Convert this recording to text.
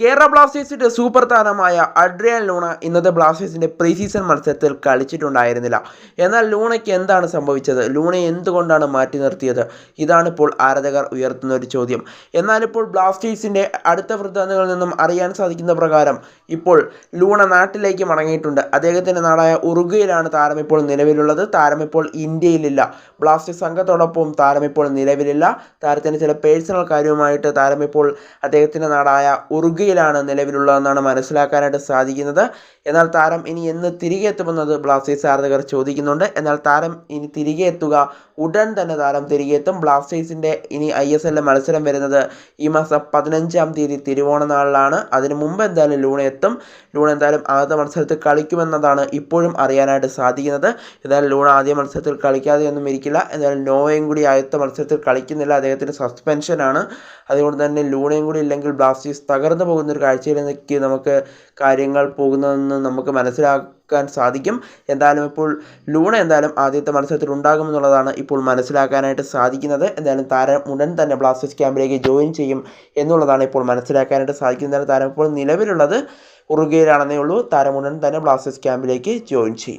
കേരള ബ്ലാസ്റ്റേഴ്സിന്റെ സൂപ്പർ താരമായ Adrian Luna ഇന്നത്തെ ബ്ലാസ്റ്റേഴ്സിന്റെ പ്രീ സീസൺ മത്സരത്തിൽ കളിച്ചിട്ടുണ്ടായിരുന്നില്ല. എന്നാൽ ലൂണയ്ക്ക് എന്താണ് സംഭവിച്ചത്? ലൂണയെ എന്തുകൊണ്ടാണ് മാറ്റി നിർത്തിയത്? ഇതാണ് ഇപ്പോൾ ആരാധകർ ഉയർത്തുന്ന ഒരു ചോദ്യം. എന്നാലിപ്പോൾ ബ്ലാസ്റ്റേഴ്സിന്റെ അടുത്ത വൃത്താന്തങ്ങളിൽ നിന്നും അറിയാൻ സാധിക്കുന്ന പ്രകാരം ഇപ്പോൾ ലൂണ നാട്ടിലേക്ക് മടങ്ങിയിട്ടുണ്ട്. അദ്ദേഹത്തിന്റെ നാടായ ഉറുഗയിലാണ് താരം ഇപ്പോൾ നിലവിലുള്ളത്. താരം ഇപ്പോൾ ഇന്ത്യയിലില്ല. ബ്ലാസ്റ്റേഴ്സ് സംഘത്തോടൊപ്പം താരം ഇപ്പോൾ നിലവിലില്ല. താരത്തിന് ചില പേഴ്സണൽ കാര്യവുമായിട്ട് താരം ഇപ്പോൾ അദ്ദേഹത്തിന്റെ നാടായ ഉറുഗയിലാണ് നിലവിലുള്ളതെന്നാണ് മനസ്സിലാക്കാനായിട്ട് സാധിക്കുന്നത്. എന്നാൽ താരം ഇനി എന്ന് തിരികെ എത്തുമെന്നത് ബ്ലാസ്റ്റേഴ്സ് ആരാധകർ ചോദിക്കുന്നുണ്ട്. എന്നാൽ താരം ഇനി തിരികെ എത്തുക ഉടൻ തന്നെ താരം തിരികെ എത്തും. ബ്ലാസ്റ്റേഴ്സിന്റെ ഇനി ഐ എസ് എല്ലിലെ മത്സരം വരുന്നത് ഈ മാസം പതിനഞ്ചാം തീയതി തിരുവോണ നാളിലാണ്. അതിന് മുമ്പ് എന്തായാലും ലൂണ എത്തും. ലൂണ എന്തായാലും ആദ്യ മത്സരത്തിൽ കളിക്കുമെന്നതാണ് ഇപ്പോഴും അറിയാനായിട്ട് സാധിക്കുന്നത്. എന്തായാലും ലൂണ ആദ്യ മത്സരത്തിൽ കളിക്കാതെ ഒന്നും ഇരിക്കില്ല. എന്തായാലും നോവയും കൂടി ആദ്യത്തെ മത്സരത്തിൽ കളിക്കുന്നില്ല. അദ്ദേഹത്തിന് സസ്പെൻഷനാണ് അതുകൊണ്ട് തന്നെ ലൂണയും കൂടി ഇല്ലെങ്കിൽ ബ്ലാസ്റ്റേഴ്സ് തകർന്നു പോകുന്ന ഒരു കാഴ്ചയിലേക്ക് നമുക്ക് കാര്യങ്ങൾ പോകുന്നതെന്ന് നമുക്ക് മനസ്സിലാക്കാൻ സാധിക്കും. എന്തായാലും ഇപ്പോൾ ലൂണ എന്തായാലും ആദ്യത്തെ മത്സരത്തിൽ ഉണ്ടാകുമെന്നുള്ളതാണ് ഇപ്പോൾ മനസ്സിലാക്കാനായിട്ട് സാധിക്കുന്നത്. എന്തായാലും താരം ഉടൻ തന്നെ ബ്ലാസ്റ്റേഴ്സ് ക്യാമ്പിലേക്ക് ജോയിൻ ചെയ്യും എന്നുള്ളതാണ് ഇപ്പോൾ മനസ്സിലാക്കാനായിട്ട് സാധിക്കുന്നത്. താരം ഇപ്പോൾ നിലവിലുള്ളത് ഉറുഗയിലാണെന്നേ ഉള്ളൂ. താരം ഉടൻ തന്നെ ബ്ലാസ്റ്റേഴ്സ് ക്യാമ്പിലേക്ക് ജോയിൻ ചെയ്യും.